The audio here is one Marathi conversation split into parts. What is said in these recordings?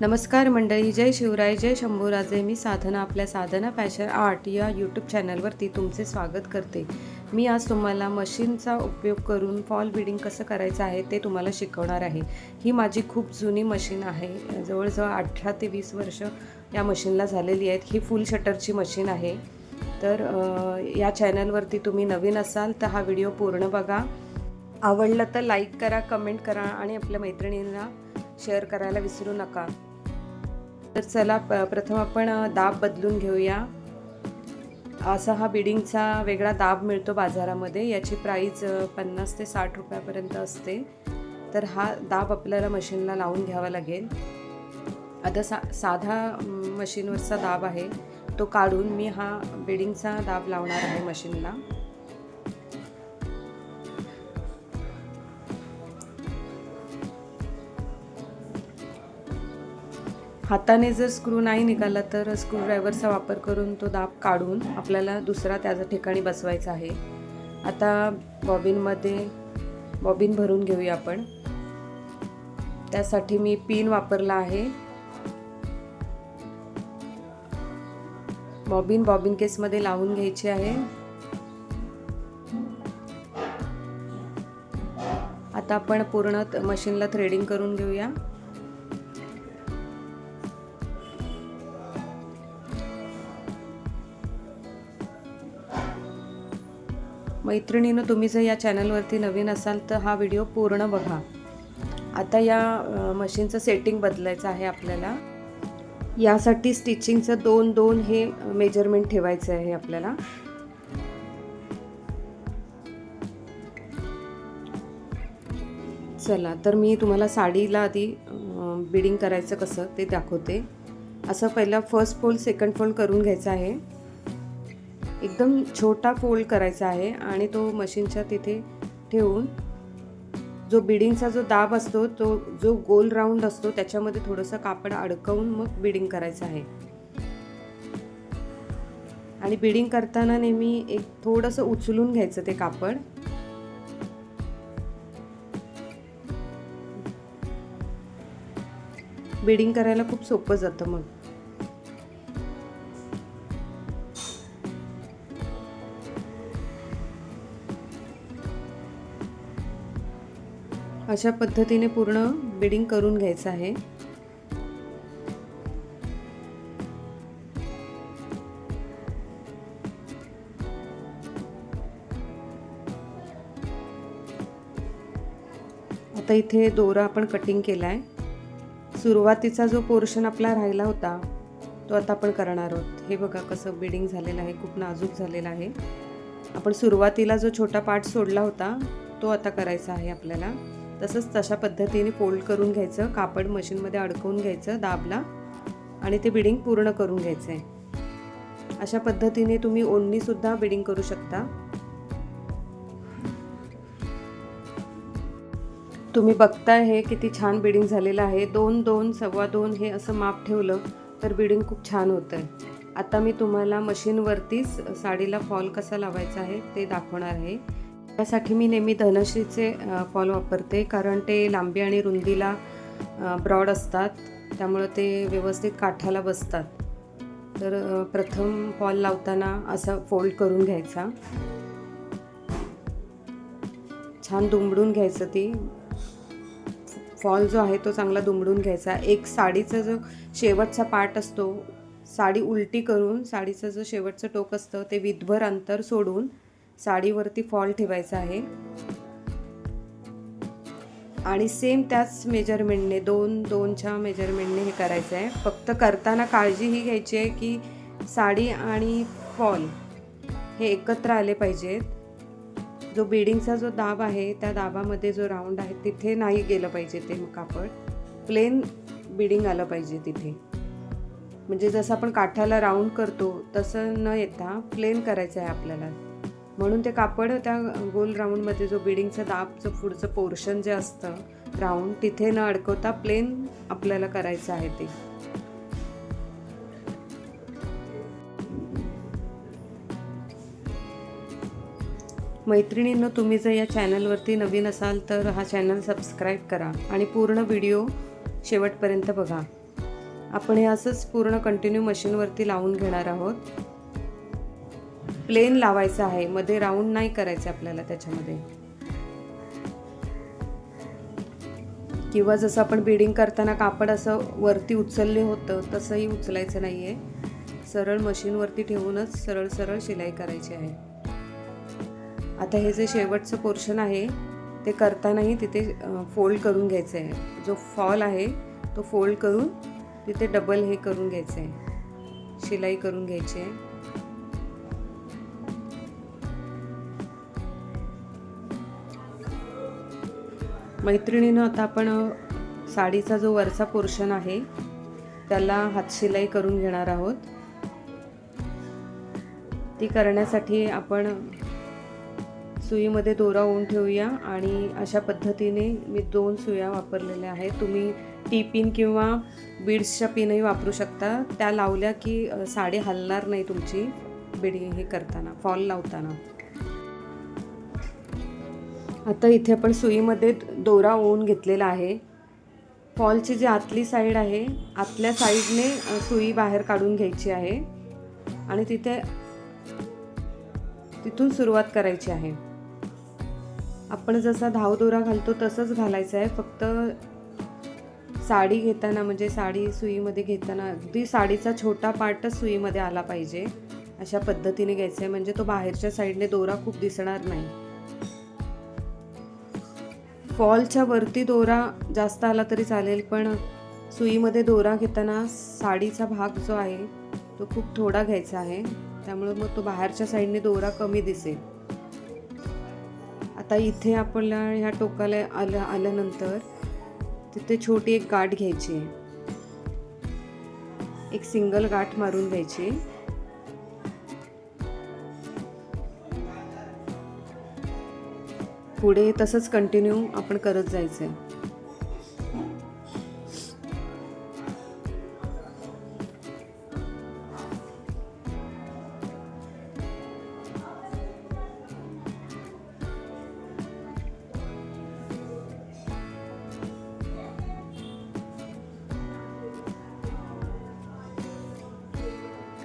नमस्कार मंडळी जय शिवराय जय शंभूराजे. मी साधना आपल्या साधना फॅशन आर्ट या यूट्यूब चॅनलवरती तुमचे स्वागत करते. मी आज तुम्हाला मशीनचा उपयोग करून फॉल बिडिंग कसं करायचं आहे ते तुम्हाला शिकवणार आहे. ही माझी खूप जुनी मशीन आहे. जवळजवळ अठरा ते वीस वर्ष या मशीनला झालेली आहेत. ही फुल शटरची मशीन आहे. तर या चॅनलवरती तुम्ही नवीन असाल तर हा व्हिडिओ पूर्ण बघा. आवडलं तर लाईक करा कमेंट करा आणि आपल्या मैत्रिणींना शेअर करायला विसरू नका. तर चला प- प्रथम आपण दाब बदलून घेऊया. असा हा बिडिंगचा वेगळा दाब मिळतो बाजारामध्ये. याची प्राईज पन्नास ते साठ रुपयापर्यंत असते. तर हा दाब आपल्याला मशीनला लावून घ्यावा लागेल. आता सा साधा मशीनवरचा दाब आहे. तो काढून मी हा बिडिंगचा दाब लावणार आहे मशीनला. हाताने जर स्क्रू नाही निघाला तर स्क्रू ड्रायव्हरचा वापर करून तो दाब काढून आपल्याला दुसरा त्याच्या ठिकाणी बसवायचा आहे. आता बॉबिनमध्ये बॉबिन भरून घेऊया आपण. त्यासाठी मी पिन वापरला आहे. बॉबिन बॉबिन केसमध्ये लावून घ्यायची आहे. आता आपण पूर्ण त- मशीनला थ्रेडिंग करून घेऊया. मैत्रिणीनं तुम्ही जर या चॅनलवरती नवीन असाल तर हा व्हिडिओ पूर्ण बघा. आता या मशीनचं सेटिंग बदलायचं आहे आपल्याला. यासाठी स्टिचिंगचं दोन दोन हे मेजरमेंट ठेवायचं आहे आपल्याला. चला तर मी तुम्हाला साडीला आधी बिडिंग करायचं कसं ते दाखवते. असं पहिला फर्स्ट फोल्ड सेकंड फोल्ड करून घ्यायचा आहे. एकदम छोटा फोल्ड करायचा आहे आणि तो मशीनच्या तिथे ठेवून जो बिडिंगचा जो दाब असतो तो जो गोल राऊंड असतो त्याच्यामध्ये थोडंसं कापड अडकवून मग बिडिंग करायचं आहे. आणि बिडिंग करताना नेहमी एक थोडंसं उचलून घ्यायचं ते कापड. बिडिंग करायला खूप सोपं जातं मग. अशा पद्धतीने पूर्ण बिडिंग करून घ्यायचं आहे. आता इथे दोरा आपण कटिंग केला आहे सुरुवातीचा जो पोर्शन आपला राहिला होता तो आता आपण करणार आहोत. हे बघा कसं बिडिंग झालेलं आहे खूप नाजूक झालेलं आहे. आपण सुरुवातीला जो छोटा पार्ट सोडला होता तो आता करायचा आहे आपल्याला. तसंच तशा पद्धतीने फोल्ड करून घ्यायचं कापड मशीनमध्ये अडकवून घ्यायचं दाबला आणि ते बिडिंग पूर्ण करून घ्यायचं आहे अशा पद्धतीने तुम्ही ओढणीसुद्धा बिडिंग करू शकता. तुम्ही बघताय हे किती छान बिडिंग झालेलं आहे. दोन दोन सव्वा दोन हे असं माप ठेवलं तर बिडिंग खूप छान होतं आहे आता मी तुम्हाला मशीनवरतीच साडीला फॉल कसा लावायचा आहे ते दाखवणार आहे. त्यासाठी मी नेहमी धनश्रीचे फॉल वापरते कारण ते लांबी आणि रुंदीला ब्रॉड असतात. त्यामुळं ते व्यवस्थित काठाला बसतात. तर प्रथम फॉल लावताना असा फोल्ड करून घ्यायचा. छान दुमडून घ्यायचं ती. फॉल जो आहे तो चांगला दुमडून घ्यायचा. एक साडीचा जो शेवटचा पार्ट असतो साडी उलटी करून साडीचं जो शेवटचं टोक असतं ते विधभर अंतर सोडून साडीवरती फॉल ठेवायचा आहे. आणि सेम त्याच मेजरमेंटने दोन दोनच्या मेजरमेंटने हे करायचं आहे. फक्त करताना काळजी ही घ्यायची आहे की साडी आणि फॉल हे एकत्र आले पाहिजेत. जो बिडिंगचा जो दाब आहे त्या दाबामध्ये जो राऊंड आहे तिथे नाही गेलं पाहिजे ते कापड. प्लेन बिडिंग आलं पाहिजे तिथे. म्हणजे जसं आपण काठाला राऊंड करतो तसं न येता प्लेन करायचं आहे आपल्याला. म्हणून ते कापड त्या गोल राऊंडमध्ये जो बिडिंगचं दाबचं पुढचं पोर्शन जे असतं राऊंड तिथे न अडकवता प्लेन आपल्याला करायचं आहे ते. मैत्रिणींनो तुम्ही जर या चॅनलवरती नवीन असाल तर हा चॅनल सबस्क्राईब करा आणि पूर्ण व्हिडिओ शेवटपर्यंत बघा. आपण हे असंच पूर्ण कंटिन्यू मशीनवरती लावून घेणार आहोत. प्लेन लावायचं आहे. मध्ये राऊंड नाही करायचं आपल्याला त्याच्यामध्ये. किंवा जसं आपण बिडिंग करताना कापड असं वरती उचलले होतं तसंही उचलायचं नाही आहे सरळ मशीनवरती ठेवूनच सरळ सरळ शिलाई करायची आहे. आता हे जे शेवटचं पोर्शन आहे ते करतानाही तिथे फोल्ड करून घ्यायचं आहे जो फॉल आहे तो फोल्ड करून तिथे डबल हे करून घ्यायचं आहे शिलाई करून घ्यायची आहे. मैत्रिणीनं आता आपण साडीचा जो वरचा पोर्शन आहे त्याला हातशिलाई करून घेणार आहोत. ती करण्यासाठी आपण सुईमध्ये दोरा ओवून ठेवूया आणि अशा पद्धतीने मी दोन सुया वापरलेल्या आहेत. तुम्ही टी पिन किंवा बीड्सच्या पिनही वापरू शकता. त्या लावल्या की साडी हलणार नाही तुमची बिडी हे करताना फॉल लावताना. आता इथे आपण सुईमध्ये दोरा ओवून घेतलेला आहे. फॉलची जी आतली साईड आहे आतल्या साईडने सुई बाहेर काढून घ्यायची आहे आणि तिथे तिथून सुरुवात करायची आहे. आपण जसा धावदोरा घालतो तसंच घालायचं आहे. फक्त साडी घेताना म्हणजे साडी सुईमध्ये घेताना अगदी साडीचा छोटा पार्टच सुईमध्ये आला पाहिजे. अशा पद्धतीने घ्यायचं आहे. म्हणजे तो बाहेरच्या साईडने दोरा खूप दिसणार नाही. फॉलच्या वरती दोरा जास्त आला तरी चालेल पण सुईमध्ये दोरा घेताना साडीचा भाग जो आहे तो खूप थोडा घ्यायचा आहे. त्यामुळे मग तो बाहेरच्या साईडने दोरा कमी दिसेल. आता इथे आपल्याला ह्या टोकाला आलं आल्यानंतर तिथे छोटी एक गाठ घ्यायची. आहे एक सिंगल गाठ मारून घ्यायची. पुढे तसंच कंटिन्यू आपण करत जायचं आहे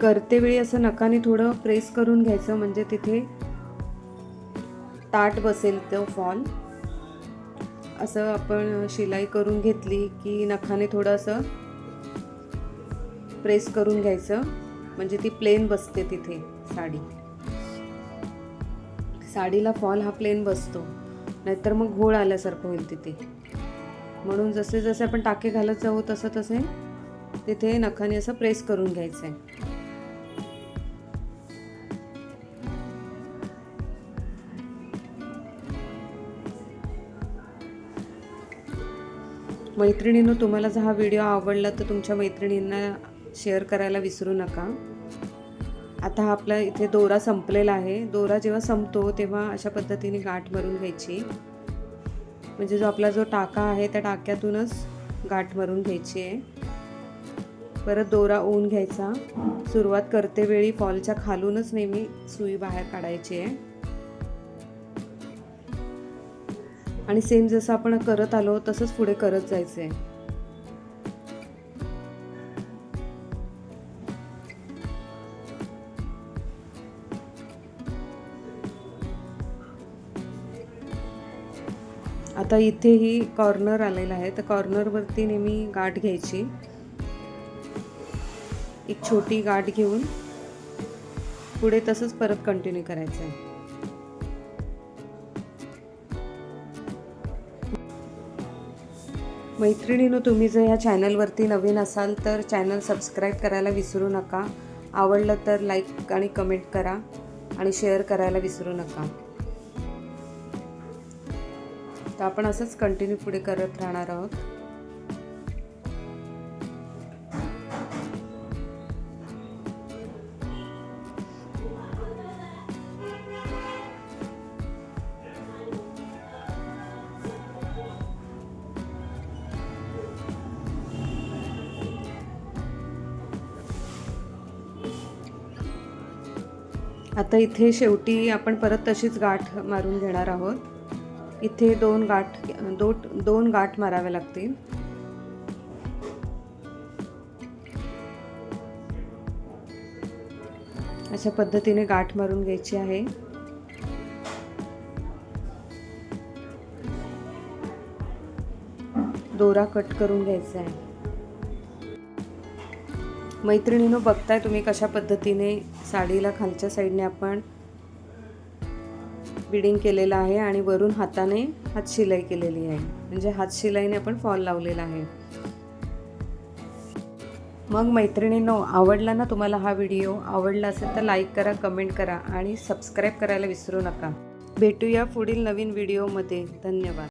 करते वेळी असं नकाने थोडं प्रेस करून घ्यायचं म्हणजे तिथे ताट बसेल तो फॉल. असं आपण शिलाई करून घेतली की नखाने थोडंसं प्रेस करून घ्यायचं. म्हणजे ती प्लेन बसते तिथे साडी. साडीला फॉल हा प्लेन बसतो. नाहीतर मग घोळ आल्यासारखं होईल तिथे. म्हणून जसे जसे आपण टाके घालत जाऊ तसं तसे तिथे नखाने असं प्रेस करून घ्यायचं आहे मैत्रिणींनो तुम्हाला जर हा व्हिडिओ आवडला तर तुमच्या मैत्रिणींना शेअर करायला विसरू नका. आता हा आपला इथे दोरा संपलेला आहे. दोरा जेव्हा संपतो तेव्हा अशा पद्धतीने गाठ मारून घ्यायची. म्हणजे जो आपला जो टाका आहे त्या टाक्यातूनच गाठ मारून घ्यायची आहे. परत दोरा ओवून घ्यायचा. सुरुवात करते वेळी फॉलच्या खालूनच नेहमी सुई बाहेर काढायची आहे. आणि सेम जसं आपण करत आलो तसंच पुढे करत जायचं आहे आता इथेही कॉर्नर आलेला आहे. तर कॉर्नरवरती नेहमी गाठ घ्यायची. एक छोटी गाठ घेऊन पुढे तसंच परत कंटिन्यू करायचं आहे मैत्रिणीनं तुम्ही जर या चॅनलवरती नवीन असाल तर चॅनल सबस्क्राईब करायला विसरू नका. आवडलं तर लाईक आणि कमेंट करा आणि शेअर करायला विसरू नका. तर आपण असंच कंटिन्यू पुढे करत राहणार आहोत. आता इथे शेवटी आपण परत तशीच गाठ मारून घेणार आहोत. इथे दोन गाठ दो दोन गाठ मारावे लागतील. अशा पद्धतीने गाठ मारून घ्यायची आहे. दोरा कट करून घ्यायचा आहे. मैत्रिणीनो बघताय तुम्ही कशा पद्धतीने साडीला खालच्या साईडने आपण बिडिंग केलेलं आहे आणि वरून हाताने हात शिलाई केलेली आहे. म्हणजे हात शिलाईने आपण फॉल लावलेला आहे. मग मैत्रिणींनो आवडला ना तुम्हाला हा व्हिडिओ? आवडला असेल तर लाईक करा कमेंट करा आणि सबस्क्राईब करायला विसरू नका. भेटूया पुढील नवीन व्हिडिओमध्ये. धन्यवाद.